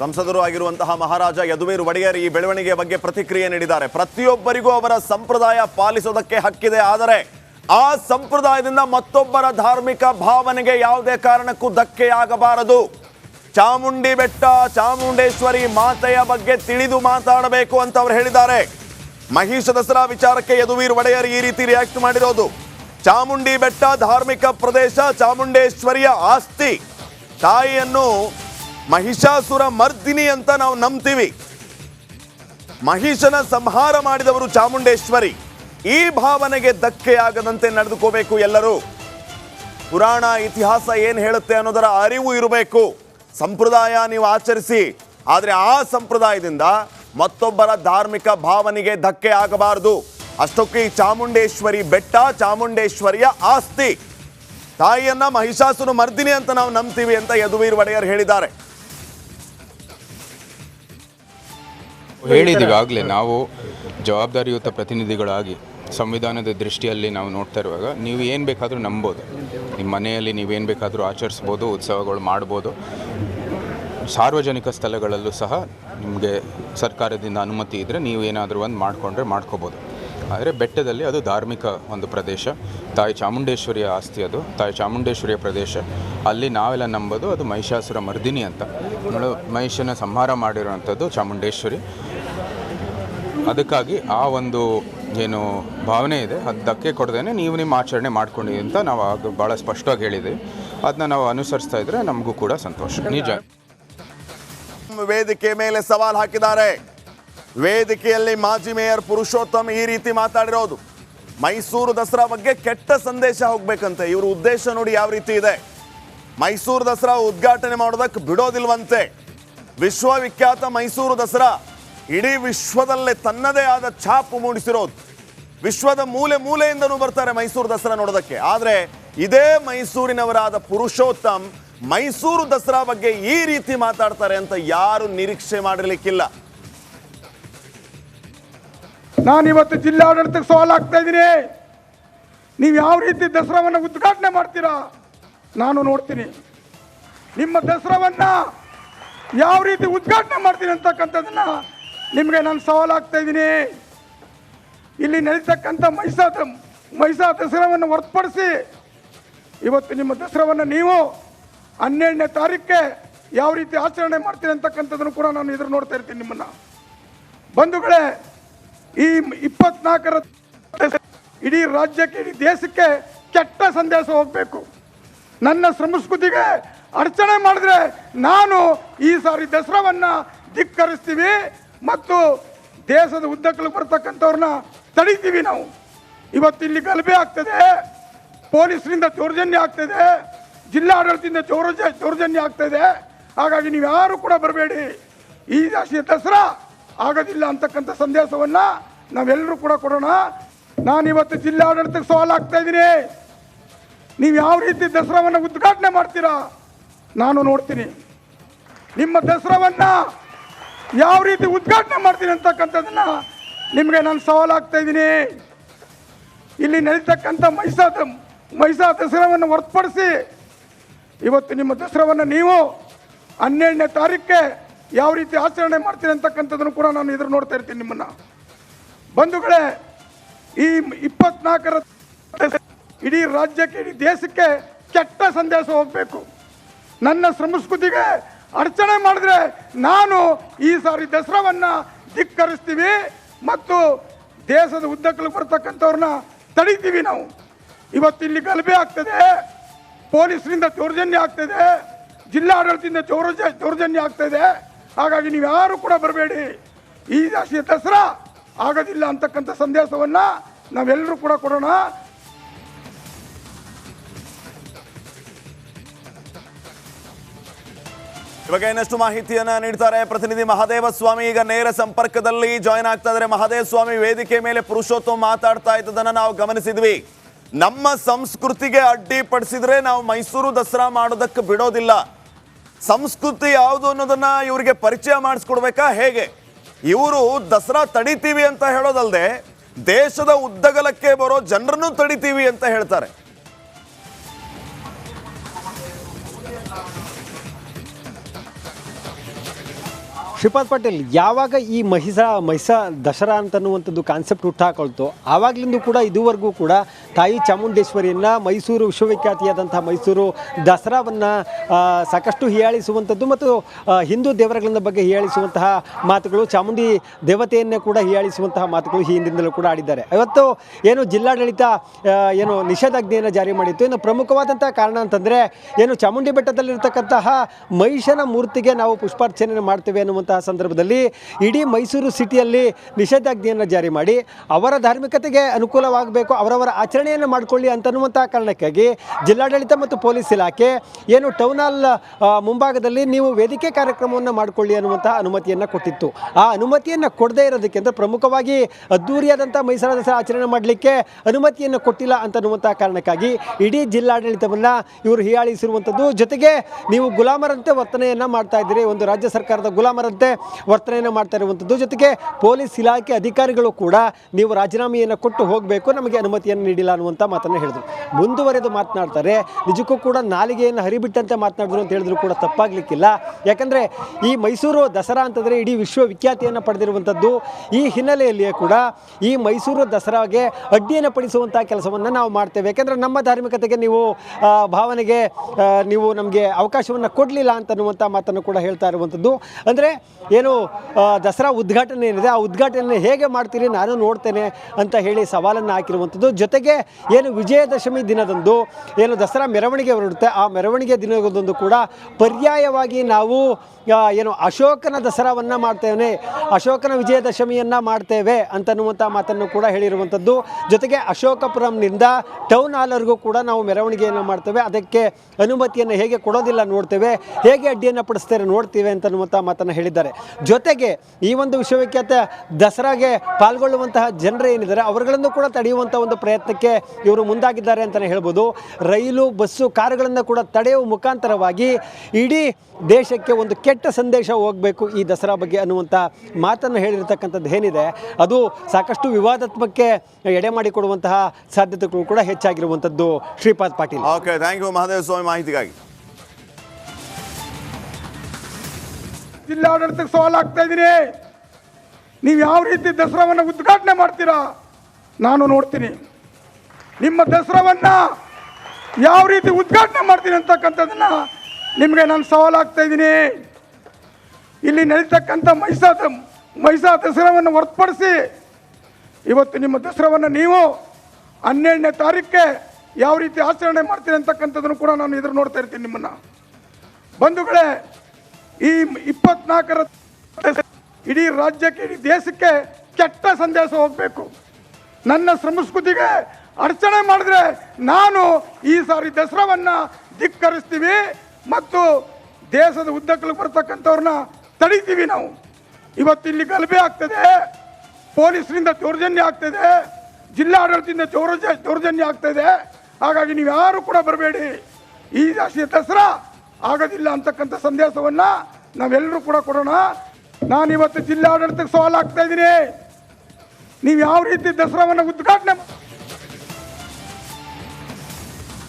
ಸಂಸದರು ಆಗಿರುವಂತಹ ಮಹಾರಾಜ ಯದುವೀರ್ ಒಡೆಯರ್ ಈ ಬೆಳವಣಿಗೆಯ ಬಗ್ಗೆ ಪ್ರತಿಕ್ರಿಯೆ ನೀಡಿದ್ದಾರೆ. ಪ್ರತಿಯೊಬ್ಬರಿಗೂ ಅವರ ಸಂಪ್ರದಾಯ ಪಾಲಿಸೋದಕ್ಕೆ ಹಕ್ಕಿದೆ. ಆದರೆ ಆ ಸಂಪ್ರದಾಯದಿಂದ ಮತ್ತೊಬ್ಬರ ಧಾರ್ಮಿಕ ಭಾವನೆಗೆ ಯಾವುದೇ ಕಾರಣಕ್ಕೂ ಧಕ್ಕೆಯಾಗಬಾರದು. ಚಾಮುಂಡಿ ಬೆಟ್ಟ, ಚಾಮುಂಡೇಶ್ವರಿ ಮಾತೆಯ ಬಗ್ಗೆ ತಿಳಿದು ಮಾತಾಡಬೇಕು ಅಂತ ಅವರು ಹೇಳಿದ್ದಾರೆ. ಮಹಿಷ ದಸರಾ ವಿಚಾರಕ್ಕೆ ಯದುವೀರ್ ಒಡೆಯರ್ ಈ ರೀತಿ ರಿಯಾಕ್ಟ್ ಮಾಡಿರೋದು. ಚಾಮುಂಡಿ ಬೆಟ್ಟ ಧಾರ್ಮಿಕ ಪ್ರದೇಶ, ಚಾಮುಂಡೇಶ್ವರಿಯ ಆಸ್ತಿ. ತಾಯಿಯನ್ನು ಮಹಿಷಾಸುರ ಮರ್ದಿನಿ ಅಂತ ನಾವು ನಂಬ್ತೀವಿ. ಮಹಿಷನ ಸಂಹಾರ ಮಾಡಿದವರು ಚಾಮುಂಡೇಶ್ವರಿ. ಈ ಭಾವನೆಗೆ ಧಕ್ಕೆಯಾಗದಂತೆ ನಡೆದುಕೋಬೇಕು ಎಲ್ಲರೂ. ಪುರಾಣ ಇತಿಹಾಸ ಏನು ಹೇಳುತ್ತೆ ಅನ್ನೋದರ ಅರಿವು ಇರಬೇಕು. ಸಂಪ್ರದಾಯ ನೀವು ಆಚರಿಸಿ, ಆದರೆ ಆ ಸಂಪ್ರದಾಯದಿಂದ ಮತ್ತೊಬ್ಬರ ಧಾರ್ಮಿಕ ಭಾವನೆಗೆ ಧಕ್ಕೆ ಆಗಬಾರದು. ಅಷ್ಟಕ್ಕೆ ಈ ಚಾಮುಂಡೇಶ್ವರಿ ಬೆಟ್ಟ ಚಾಮುಂಡೇಶ್ವರಿಯ ಆಸ್ತಿ. ತಾಯಿಯನ್ನ ಮಹಿಷಾಸುರ ಮರ್ದಿನಿ ಅಂತ ನಾವು ನಂಬ್ತೀವಿ ಅಂತ ಯದುವೀರ್ ಒಡೆಯರ್ ಹೇಳಿದ್ದಾರೆ. ಹೇಳಿದ್ದೀವಿ ಆಗಲೇ ನಾವು ಜವಾಬ್ದಾರಿಯುತ ಪ್ರತಿನಿಧಿಗಳಾಗಿ ಸಂವಿಧಾನದ ದೃಷ್ಟಿಯಲ್ಲಿ ನಾವು ನೋಡ್ತಾ ಇರುವಾಗ ನೀವು ಏನು ಬೇಕಾದರೂ ನಂಬೋದು. ನಿಮ್ಮ ಮನೆಯಲ್ಲಿ ನೀವೇನು ಬೇಕಾದರೂ ಆಚರಿಸ್ಬೋದು, ಉತ್ಸವಗಳು ಮಾಡ್ಬೋದು. ಸಾರ್ವಜನಿಕ ಸ್ಥಳಗಳಲ್ಲೂ ಸಹ ನಿಮಗೆ ಸರ್ಕಾರದಿಂದ ಅನುಮತಿ ಇದ್ದರೆ ನೀವು ಏನಾದರೂ ಒಂದು ಮಾಡಿಕೊಂಡ್ರೆ ಮಾಡ್ಕೋಬೋದು. ಆದರೆ ಬೆಟ್ಟದಲ್ಲಿ ಅದು ಧಾರ್ಮಿಕ ಒಂದು ಪ್ರದೇಶ. ತಾಯಿ ಚಾಮುಂಡೇಶ್ವರಿಯ ಆಸ್ತಿ ಅದು. ತಾಯಿ ಚಾಮುಂಡೇಶ್ವರಿಯ ಪ್ರದೇಶ. ಅಲ್ಲಿ ನಾವೆಲ್ಲ ನಂಬೋದು, ಅದು ಮಹಿಷಾಸುರ ಮರ್ದಿನಿ ಅಂತ. ಮಹಿಷನ ಸಂಹಾರ ಮಾಡಿರುವಂಥದ್ದು ಚಾಮುಂಡೇಶ್ವರಿ. ಅದಕ್ಕಾಗಿ ಆ ಒಂದು ಏನು ಭಾವನೆ ಇದೆ. ಅದು ಧಕ್ಕೆ ಕೊಡ್ದೇನೆ ನೀವು ನಿಮ್ಮ ಆಚರಣೆ ಮಾಡ್ಕೊಂಡಿ ಅಂತ ನಾವು ಅದು ಭಾಳ ಸ್ಪಷ್ಟವಾಗಿ ಹೇಳಿದ್ವಿ ಅದನ್ನ ನಾವು ಅನುಸರಿಸ್ತಾ ಇದ್ರೆ ನಮಗೂ ಕೂಡ ಸಂತೋಷ. ನಿಜ. ವೇದಿಕೆ ಮೇಲೆ ಸವಾಲ್ ಹಾಕಿದ್ದಾರೆ. ವೇದಿಕೆಯಲ್ಲಿ ಮಾಜಿ ಮೇಯರ್ ಪುರುಷೋತ್ತಮ್ ಈ ರೀತಿ ಮಾತಾಡಿರೋದು. ಮೈಸೂರು ದಸರಾ ಬಗ್ಗೆ ಕೆಟ್ಟ ಸಂದೇಶ ಹೋಗ್ಬೇಕಂತೆ. ಇವರು ಉದ್ದೇಶ ನೋಡಿ ಯಾವ ರೀತಿ ಇದೆ. ಮೈಸೂರು ದಸರಾ ಉದ್ಘಾಟನೆ ಮಾಡೋದಕ್ಕೆ ಬಿಡೋದಿಲ್ವಂತೆ. ವಿಶ್ವವಿಖ್ಯಾತ ಮೈಸೂರು ದಸರಾ ಇಡೀ ವಿಶ್ವದಲ್ಲೇ ತನ್ನದೇ ಆದ ಛಾಪು ಮೂಡಿಸಿರೋದು. ವಿಶ್ವದ ಮೂಲೆ ಮೂಲೆಯಿಂದನೂ ಬರ್ತಾರೆ ಮೈಸೂರು ದಸರಾ ನೋಡೋದಕ್ಕೆ. ಆದರೆ ಇದೇ ಮೈಸೂರಿನವರಾದ ಪುರುಷೋತ್ತಮ್ ಮೈಸೂರು ದಸರಾ ಬಗ್ಗೆ ಈ ರೀತಿ ಮಾತಾಡ್ತಾರೆ ಅಂತ ಯಾರು ನಿರೀಕ್ಷೆ ಮಾಡಿರ್ಲಿಕ್ಕಿಲ್ಲ. ನಾನು ಇವತ್ತು ಜಿಲ್ಲಾಡಳಿತಕ್ಕೆ ಸವಾಲು ಆಗ್ತಾ ಇದ್ದೀನಿ. ನೀವು ಯಾವ ರೀತಿ ದಸರಾವನ್ನು ಉದ್ಘಾಟನೆ ಮಾಡ್ತೀರಾ? ನಾನು ನೋಡ್ತೀನಿ. ನಿಮ್ಮ ದಸರಾವನ್ನು ಯಾವ ರೀತಿ ಉದ್ಘಾಟನೆ ಮಾಡ್ತೀನಿ ಅಂತಕ್ಕಂಥದ್ದನ್ನ ನಿಮಗೆ ನಾನು ಸವಾಲಾಗ್ತಾ ಇದ್ದೀನಿ. ಇಲ್ಲಿ ನಡೀತಕ್ಕಂಥ ಮೈಸಾತ ಮೈಸಾ ದಸರಾವನ್ನು ಹೊರತುಪಡಿಸಿ ಇವತ್ತು ನಿಮ್ಮ ದಸರಾವನ್ನು ನೀವು ಹನ್ನೆರಡನೇ ತಾರೀಕೆ ಯಾವ ರೀತಿ ಆಚರಣೆ ಮಾಡ್ತೀರಿ ಅಂತಕ್ಕಂಥದ್ದನ್ನು ಕೂಡ ನಾನು ಎದುರು ನೋಡ್ತಾ ಇರ್ತೀನಿ ನಿಮ್ಮನ್ನು. ಬಂಧುಗಳೇ, ಈ ಇಪ್ಪತ್ನಾಲ್ಕರ ಇಡೀ ರಾಜ್ಯಕ್ಕೆ, ಇಡೀ ದೇಶಕ್ಕೆ ಕೆಟ್ಟ ಸಂದೇಶ ಹೋಗಬೇಕು. ನನ್ನ ಸಂಸ್ಕೃತಿಗೆ ಅಡಚಣೆ ಮಾಡಿದ್ರೆ ನಾನು ಈ ಸಾರಿ ದಸರಾವನ್ನು ಧಿಕ್ಕರಿಸ್ತೀವಿ. ಮತ್ತು ದೇಶದ ಉದ್ದಕ್ಕಲು ಬರ್ತಕ್ಕಂಥವ್ರನ್ನ ತಡಿತೀವಿ ನಾವು. ಇವತ್ತು ಇಲ್ಲಿ ಗಲಭೆ ಆಗ್ತದೆ, ಪೊಲೀಸರಿಂದ ದೌರ್ಜನ್ಯ ಆಗ್ತದೆ, ಜಿಲ್ಲಾಡಳಿತದಿಂದ ಚೌರ್ಜ ದೌರ್ಜನ್ಯ ಆಗ್ತದೆ. ಹಾಗಾಗಿ ನೀವು ಯಾರು ಕೂಡ ಬರಬೇಡಿ. ಈ ರಾಶಿಯ ದಸರಾ ಆಗೋದಿಲ್ಲ ಅಂತಕ್ಕಂಥ ಸಂದೇಶವನ್ನು ನಾವೆಲ್ಲರೂ ಕೂಡ ಕೊಡೋಣ. ನಾನು ಇವತ್ತು ಜಿಲ್ಲಾಡಳಿತಕ್ಕೆ ಸವಾಲು ಆಗ್ತಾ ಇದ್ದೀನಿ. ನೀವು ಯಾವ ರೀತಿ ದಸರಾವನ್ನು ಉದ್ಘಾಟನೆ ಮಾಡ್ತೀರಾ? ನಾನು ನೋಡ್ತೀನಿ. ನಿಮ್ಮ ದಸರಾವನ್ನ ಯಾವ ರೀತಿ ಉದ್ಘಾಟನೆ ಮಾಡ್ತೀನಿ ಅಂತಕ್ಕಂಥದ್ದನ್ನ ನಿಮಗೆ ನಾನು ಸವಾಲಾಗ್ತಾ ಇದ್ದೀನಿ. ಇಲ್ಲಿ ನಡೀತಕ್ಕಂಥ ಮೈಸಾದ ಮೈಸಾ ದಸರಾವನ್ನು ಹೊರತುಪಡಿಸಿ ಇವತ್ತು ನಿಮ್ಮ ದಸರಾವನ್ನು ನೀವು ಹನ್ನೆರಡನೇ ತಾರೀಕೆ ಯಾವ ರೀತಿ ಆಚರಣೆ ಮಾಡ್ತೀನಿ ಅಂತಕ್ಕಂಥದ್ದನ್ನು ಕೂಡ ನಾನು ಎದುರು ನೋಡ್ತಾ ಇರ್ತೀನಿ ನಿಮ್ಮನ್ನು. ಬಂಧುಗಳೇ, ಈ ಇಪ್ಪತ್ನಾಲ್ಕರ ಇಡೀ ರಾಜ್ಯಕ್ಕೆ, ಇಡೀ ದೇಶಕ್ಕೆ ಕೆಟ್ಟ ಸಂದೇಶ ಹೋಗಬೇಕು. ನನ್ನ ಸಂಸ್ಕೃತಿಗೆ ಅಡಚಣೆ ಮಾಡಿದ್ರೆ ನಾನು ಈ ಸಾರಿ ದಸರಾವನ್ನು ಧಿಕ್ಕರಿಸ್ತೀವಿ ಮತ್ತು ದೇಶದ ಉದ್ದಕ್ಕಲು ಬರ್ತಕ್ಕಂಥವ್ರನ್ನ ತಡಿತೀವಿ ನಾವು. ಇವತ್ತು ಇಲ್ಲಿ ಗಲಭೆ ಆಗ್ತದೆ, ಪೊಲೀಸರಿಂದ ದೌರ್ಜನ್ಯ ಆಗ್ತದೆ, ಜಿಲ್ಲಾಡಳಿತದಿಂದ ಚೌರ್ಜ ದೌರ್ಜನ್ಯ ಆಗ್ತದೆ. ಹಾಗಾಗಿ ನೀವು ಯಾರು ಕೂಡ ಬರಬೇಡಿ. ಈ ದಸರಾ ಆಗೋದಿಲ್ಲ ಅಂತಕ್ಕಂಥ ಸಂದೇಶವನ್ನು ನಾವೆಲ್ಲರೂ ಕೂಡ ಕೊಡೋಣ. ಇವಾಗ ಇನ್ನಷ್ಟು ಮಾಹಿತಿಯನ್ನ ನೀಡ್ತಾರೆ ಪ್ರತಿನಿಧಿ ಮಹಾದೇವ ಸ್ವಾಮಿ. ಈಗ ನೇರ ಸಂಪರ್ಕದಲ್ಲಿ ಜಾಯ್ನ್ ಆಗ್ತಾ ಇದ್ದಾರೆ ಮಹಾದೇವ ಸ್ವಾಮಿ ವೇದಿಕೆ ಮೇಲೆ ಪುರುಷೋತ್ತಮ ಮಾತಾಡ್ತಾ ಇದ್ದದನ್ನ ನಾವು ಗಮನಿಸಿದ್ವಿ. ನಮ್ಮ ಸಂಸ್ಕೃತಿಗೆ ಅಡ್ಡಿಪಡಿಸಿದ್ರೆ ನಾವು ಮೈಸೂರು ದಸರಾ ಮಾಡೋದಕ್ಕೆ ಬಿಡೋದಿಲ್ಲ. ಸಂಸ್ಕೃತಿ ಯಾವುದು ಅನ್ನೋದನ್ನ ಇವರಿಗೆ ಪರಿಚಯ ಮಾಡಿಸ್ಕೊಡ್ಬೇಕಾ? ಹೇಗೆ? ಇವರು ದಸರಾ ತಡಿತೀವಿ ಅಂತ ಹೇಳೋದಲ್ಲದೆ ದೇಶದ ಉದ್ದಗಲಕ್ಕೆ ಬರೋ ಜನರನ್ನು ತಡಿತೀವಿ ಅಂತ ಹೇಳ್ತಾರೆ. ಶ್ರೀಪಾದ್ ಪಾಟೀಲ್ ಯಾವಾಗ ಈ ಮಹಿಷ ಮಹಿಷ ದಸರಾ ಅಂತನ್ನುವಂಥದ್ದು ಕಾನ್ಸೆಪ್ಟ್ ಹುಟ್ಟಾಕೊಳ್ತು ಆವಾಗಲಿಂದ ಕೂಡ ಇದುವರೆಗೂ ಕೂಡ ತಾಯಿ ಚಾಮುಂಡೇಶ್ವರಿಯನ್ನು ಮೈಸೂರು ವಿಶ್ವವಿಖ್ಯಾತಿಯಾದಂಥ ಮೈಸೂರು ದಸರಾವನ್ನು ಸಾಕಷ್ಟು ಹೀಯಾಳಿಸುವಂಥದ್ದು ಮತ್ತು ಹಿಂದೂ ದೇವರುಗಳ ಬಗ್ಗೆ ಹೀಯಾಳಿಸುವಂತಹ ಮಾತುಗಳು, ಚಾಮುಂಡಿ ದೇವತೆಯನ್ನೇ ಕೂಡ ಹೀಯಾಳಿಸುವಂತಹ ಮಾತುಗಳು ಈ ಹಿಂದಿನಿಂದಲೂ ಕೂಡ ಆಡಿದ್ದಾರೆ. ಇವತ್ತು ಏನು ಜಿಲ್ಲಾಡಳಿತ ಏನು ನಿಷೇಧಾಜ್ಞೆಯನ್ನು ಜಾರಿ ಮಾಡಿತ್ತು. ಇನ್ನು ಪ್ರಮುಖವಾದಂಥ ಕಾರಣ ಅಂತಂದರೆ, ಏನು ಚಾಮುಂಡಿ ಬೆಟ್ಟದಲ್ಲಿರ್ತಕ್ಕಂತಹ ಮಹಿಷನ ಮೂರ್ತಿಗೆ ನಾವು ಪುಷ್ಪಾರ್ಚನೆಯನ್ನು ಮಾಡ್ತೇವೆ ಅನ್ನುವಂತಹ ಸಂದರ್ಭದಲ್ಲಿ ಇಡೀ ಮೈಸೂರು ಸಿಟಿಯಲ್ಲಿ ನಿಷೇಧಾಜ್ಞೆಯನ್ನು ಜಾರಿ ಮಾಡಿ, ಅವರ ಧಾರ್ಮಿಕತೆಗೆ ಅನುಕೂಲವಾಗಬೇಕು, ಅವರವರ ಆಚರಣೆಯನ್ನು ಮಾಡಿಕೊಳ್ಳಿ ಅಂತನ್ನುವಂಥ ಕಾರಣಕ್ಕಾಗಿ ಜಿಲ್ಲಾಡಳಿತ ಮತ್ತು ಪೊಲೀಸ್ ಇಲಾಖೆ ಏನು ಟೌನ್ ಹಾಲ್ ಮುಂಭಾಗದಲ್ಲಿ ನೀವು ವೇದಿಕೆ ಕಾರ್ಯಕ್ರಮವನ್ನು ಮಾಡಿಕೊಳ್ಳಿ ಅನ್ನುವಂತಹ ಅನುಮತಿಯನ್ನು ಕೊಟ್ಟಿತ್ತು. ಆ ಅನುಮತಿಯನ್ನು ಕೊಡದೇ ಇರೋದಕ್ಕೆ ಅಂದರೆ ಪ್ರಮುಖವಾಗಿ ಅದ್ದೂರಿಯಾದಂಥ ಮೈಸೂರು ದಸರಾ ಆಚರಣೆ ಮಾಡಲಿಕ್ಕೆ ಅನುಮತಿಯನ್ನು ಕೊಟ್ಟಿಲ್ಲ ಅಂತನ್ನುವಂಥ ಕಾರಣಕ್ಕಾಗಿ ಇಡೀ ಜಿಲ್ಲಾಡಳಿತವನ್ನು ಇವರು ಹೀಯಾಳಿಸಿರುವಂಥದ್ದು. ಜೊತೆಗೆ ನೀವು ಗುಲಾಮರಂತೆ ವರ್ತನೆಯನ್ನು ಮಾಡ್ತಾ ಇದ್ದೀರಿ. ಒಂದು ರಾಜ್ಯ ಸರ್ಕಾರದ ಗುಲಾಮರಂತೆ ವರ್ತನೆಯನ್ನು ಮಾಡ್ತಾ ಇರುವಂಥದ್ದು. ಜೊತೆಗೆ ಪೊಲೀಸ್ ಇಲಾಖೆ ಅಧಿಕಾರಿಗಳು ಕೂಡ ನೀವು ರಾಜೀನಾಮೆಯನ್ನು ಕೊಟ್ಟು ಹೋಗಬೇಕು. ನಮಗೆ ಅನುಮತಿಯನ್ನು ನೀಡಿಲ್ಲ ಅನ್ನುವಂಥ ಮಾತನ್ನು ಹೇಳಿದರು. ಮುಂದುವರೆದು ಮಾತನಾಡ್ತಾರೆ. ನಿಜಕ್ಕೂ ಕೂಡ ನಾಲಿಗೆಯನ್ನು ಹರಿಬಿಟ್ಟಂತೆ ಮಾತನಾಡಿದ್ರು ಅಂತ ಹೇಳಿದ್ರು ಕೂಡ ತಪ್ಪಾಗಲಿಕ್ಕಿಲ್ಲ. ಯಾಕಂದರೆ ಈ ಮೈಸೂರು ದಸರಾ ಅಂತಂದರೆ ಇಡೀ ವಿಶ್ವವಿಖ್ಯಾತಿಯನ್ನು ಪಡೆದಿರುವಂಥದ್ದು ಈ ಹಿನ್ನೆಲೆಯಲ್ಲಿಯೇ ಕೂಡ ಈ ಮೈಸೂರು ದಸರಾಗೆ ಅಡ್ಡಿಯನ್ನು ಪಡಿಸುವಂಥ ಕೆಲಸವನ್ನು ನಾವು ಮಾಡ್ತೇವೆ. ಯಾಕೆಂದರೆ ನಮ್ಮ ಧಾರ್ಮಿಕತೆಗೆ ನೀವು ಭಾವನೆಗೆ ನೀವು ನಮಗೆ ಅವಕಾಶವನ್ನು ಕೊಡಲಿಲ್ಲ ಅಂತನ್ನುವಂಥ ಮಾತನ್ನು ಕೂಡ ಹೇಳ್ತಾ ಇರುವಂಥದ್ದು ಅಂದರೆ ಏನು ದಸರಾ ಉದ್ಘಾಟನೆ ಏನಿದೆ, ಆ ಉದ್ಘಾಟನೆ ಹೇಗೆ ಮಾಡ್ತೀರಿ, ನಾನು ನೋಡ್ತೇನೆ ಅಂತ ಹೇಳಿ ಸವಾಲನ್ನು ಹಾಕಿರುವಂಥದ್ದು ಜೊತೆಗೆ ಏನು ವಿಜಯದಶಮಿ ದಿನದಂದು, ಏನು ದಸರಾ ಮೆರವಣಿಗೆ ಹೊರಡುತ್ತೆ, ಆ ಮೆರವಣಿಗೆ ದಿನದಂದು ಕೂಡ ಪರ್ಯಾಯವಾಗಿ ನಾವು ಏನು ಅಶೋಕನ ದಸರಾವನ್ನು ಮಾಡ್ತೇವೆ, ಅಶೋಕನ ವಿಜಯದಶಮಿಯನ್ನು ಮಾಡ್ತೇವೆ ಅಂತನ್ನುವಂಥ ಮಾತನ್ನು ಕೂಡ ಹೇಳಿರುವಂಥದ್ದು. ಜೊತೆಗೆ ಅಶೋಕಪುರಂನಿಂದ ಟೌನ್ ಹಾಲ್ವರೆಗೂ ಕೂಡ ನಾವು ಮೆರವಣಿಗೆಯನ್ನು ಮಾಡ್ತೇವೆ. ಅದಕ್ಕೆ ಅನುಮತಿಯನ್ನು ಹೇಗೆ ಕೊಡೋದಿಲ್ಲ ನೋಡ್ತೇವೆ, ಹೇಗೆ ಅಡ್ಡಿಯನ್ನು ಪಡಿಸ್ತೇವೆ ನೋಡ್ತೀವಿ ಅಂತನ್ನುವಂಥ ಮಾತನ್ನು ಹೇಳಿದ್ದಾರೆ. ಜೊತೆಗೆ ಈ ಒಂದು ವಿಶ್ವವಿಖ್ಯಾತ ದಸರಾಗೆ ಪಾಲ್ಗೊಳ್ಳುವಂತಹ ಜನರು ಏನಿದ್ದಾರೆ, ಅವರುಗಳನ್ನು ಕೂಡ ತಡೆಯುವಂಥ ಒಂದು ಪ್ರಯತ್ನಕ್ಕೆ ಇವರು ಮುಂದಾಗಿದ್ದಾರೆ ಅಂತಲೇ ಹೇಳ್ಬೋದು. ರೈಲು ಬಸ್ಸು ಕಾರುಗಳನ್ನು ಕೂಡ ತಡೆಯುವ ಮುಖಾಂತರವಾಗಿ ಇಡೀ ದೇಶಕ್ಕೆ ಒಂದು ಕೆಟ್ಟ ಸಂದೇಶ ಹೋಗಬೇಕು ಈ ದಸರಾ ಬಗ್ಗೆ ಅನ್ನುವಂಥ ಮಾತನ್ನು ಹೇಳಿರ್ತಕ್ಕಂಥದ್ದು ಏನಿದೆ. ಅದು ಸಾಕಷ್ಟು ವಿವಾದಾತ್ಮಕಕ್ಕೆ ಎಡೆ ಮಾಡಿಕೊಡುವಂತಹ ಸಾಧ್ಯತೆಗಳು ಕೂಡ ಹೆಚ್ಚಾಗಿರುವಂಥದ್ದು Shripad Patil. Okay thank you Mahadeva Swamy ಮಾಹಿತಿಗಾಗಿ. ಜಿಲ್ಲಾಡಳಿತಕ್ಕೆ ಸವಾಲು ಆಗ್ತಾ ಇದ್ದೀನಿ. ನೀವು ಯಾವ ರೀತಿ ದಸರಾವನ್ನು ಉದ್ಘಾಟನೆ ಮಾಡ್ತೀರಾ? ನಾನು ನೋಡ್ತೀನಿ. ನಿಮ್ಮ ದಸರಾವನ್ನು ಯಾವ ರೀತಿ ಉದ್ಘಾಟನೆ ಮಾಡ್ತೀನಿ ಅಂತಕ್ಕಂಥದ್ದನ್ನು ನಿಮಗೆ ನಾನು ಸವಾಲಾಗ್ತಾ ಇದ್ದೀನಿ. ಇಲ್ಲಿ ನಡೀತಕ್ಕಂಥ ಮೈಸಾ ಮೈಸಾ ದಸರಾವನ್ನು ಹೊರತುಪಡಿಸಿ ಇವತ್ತು ನಿಮ್ಮ ದಸರಾವನ್ನು ನೀವು ಹನ್ನೆರಡನೇ ತಾರೀಕಿಗೆ ಯಾವ ರೀತಿ ಆಚರಣೆ ಮಾಡ್ತೀನಿ ಅಂತಕ್ಕಂಥದ್ದನ್ನು ಕೂಡ ನಾನು ಎದುರು ನೋಡ್ತಾ ಇರ್ತೀನಿ ನಿಮ್ಮನ್ನು. ಬಂಧುಗಳೇ, ಈ ಇಪ್ಪತ್ನಾಲ್ಕರ ಇಡೀ ರಾಜ್ಯಕ್ಕೆ, ಇಡೀ ದೇಶಕ್ಕೆ ಕೆಟ್ಟ ಸಂದೇಶ ಹೋಗಬೇಕು. ನನ್ನ ಸಂಸ್ಕೃತಿಗೆ ಅಡಚಣೆ ಮಾಡಿದ್ರೆ ನಾನು ಈ ಸಾರಿ ದಸರಾವನ್ನ ಧಿಕ್ಕರಿಸ್ತೀವಿ ಮತ್ತು ದೇಶದ ಉದ್ದಕ್ಕಲು ಬರ್ತಕ್ಕಂಥವ್ರನ್ನ ತಡಿತೀವಿ ನಾವು. ಇವತ್ತು ಇಲ್ಲಿ ಗಲಭೆ ಆಗ್ತದೆ, ಪೊಲೀಸರಿಂದ ದೌರ್ಜನ್ಯ ಆಗ್ತದೆ, ಜಿಲ್ಲಾಡಳಿತದಿಂದ ದೌರ್ಜ, ದೌರ್ಜನ್ಯ ಆಗ್ತದೆ. ಹಾಗಾಗಿ ನೀವು ಯಾರು ಕೂಡ ಬರಬೇಡಿ. ಈ ರಾಷ್ಟ್ರೀಯ ದಸರಾ ಆಗೋದಿಲ್ಲ ಅಂತಕ್ಕಂಥ ಸಂದೇಶವನ್ನ ನಾವೆಲ್ಲರೂ ಕೂಡ ಕೊಡೋಣ. ನಾನು ಇವತ್ತು ಜಿಲ್ಲಾಡಳಿತಕ್ಕೆ ಸವಾಲು ಆಗ್ತಾ ಇದ್ದೀನಿ. ನೀವು ಯಾವ ರೀತಿ ದಸರಾವನ್ನು ಉದ್ಘಾಟನೆ